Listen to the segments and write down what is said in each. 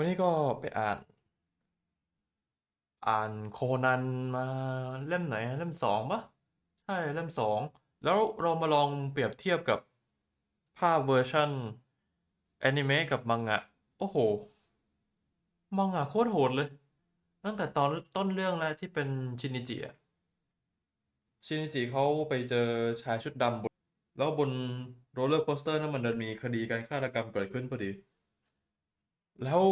วันนี้ก็ไปอ่าน อ่านโคนันมาเล่มไหนเล่มสองปะใช่เล่มสองแล้วเรามาลองเปรียบเทียบกับภาพเวอร์ชันแอนิเมะกับมังงะ โอ้โห มังงะโคตรโหดเลย ตั้งแต่ตอนต้นเรื่องแล้วที่เป็นชินิจิอะชินิจิเขาไปเจอชายชุดดำบนแล้วบนโรลเลอร์โคสเตอร์นั้นมันดันมีคดีการฆาตกรรมเกิดขึ้นพอดี แล้ว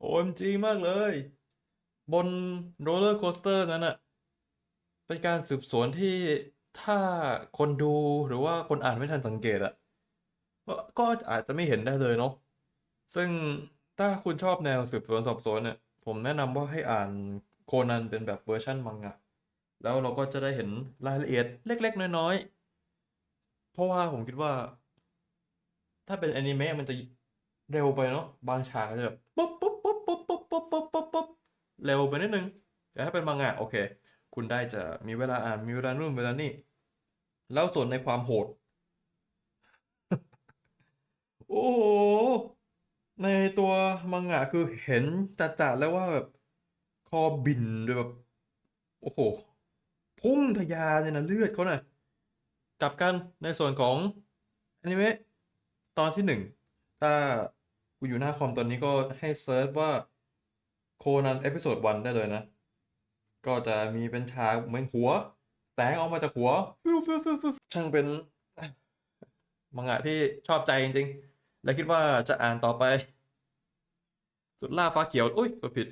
OMG มากเลย บนโรลเลอร์โคสเตอร์นั้นอะเป็นการสืบสวนที่ถ้าคนดูหรือว่าคนอ่านไม่ทันสังเกตอะก็อาจจะไม่เห็นได้เลยเนาะซึ่งถ้าคุณชอบแนวสืบสวนสอบสวนเนี่ย ผมแนะนำว่าให้อ่านโคนันเป็นแบบเวอร์ชันมังงะแล้วเราก็จะได้เห็นรายละเอียดเล็ก ๆ น้อย ๆ เพราะว่าผมคิดว่า ถ้าเป็นอนิเมะมันจะ เร็วไปเนาะบางฉากอาจะแบบปุ๊บปุ๊บปุ๊บปุ๊บปุ๊บปุ๊บปุ๊บปุ๊บปุ๊บเร็วไปนิดนึงแต่ถ้าเป็นมังงะโอเค คุณได้จะมีเวลาอ่านมีเวลานู่นเวลานี่แล้วส่วนในความโหด โอ้โหในตัวมังงะคือเห็นจัดๆแล้วว่าแบบคอบินด้วยแบบ โอ้โห พุ่งทะยานเนี่ยนะเลือดเขาน่ะกลับกันในส่วนของอนิเมะตอนที่หนึ่ง ถ้ากูอยู่หน้าคอมตอนนี้ก็ให้เซิร์ชว่าโคนันเอพิโซดวันได้เลยนะ ก็จะมีเป็นฉากเหมือนหัว แสงออกมาจากหัวฟิวฟิวฟิวฟิวช่างเป็นมังงะที่ชอบใจจริงๆ และคิดว่าจะอ่านต่อไป สุดล่าฟ้าเขียว อุ้ยกดผิด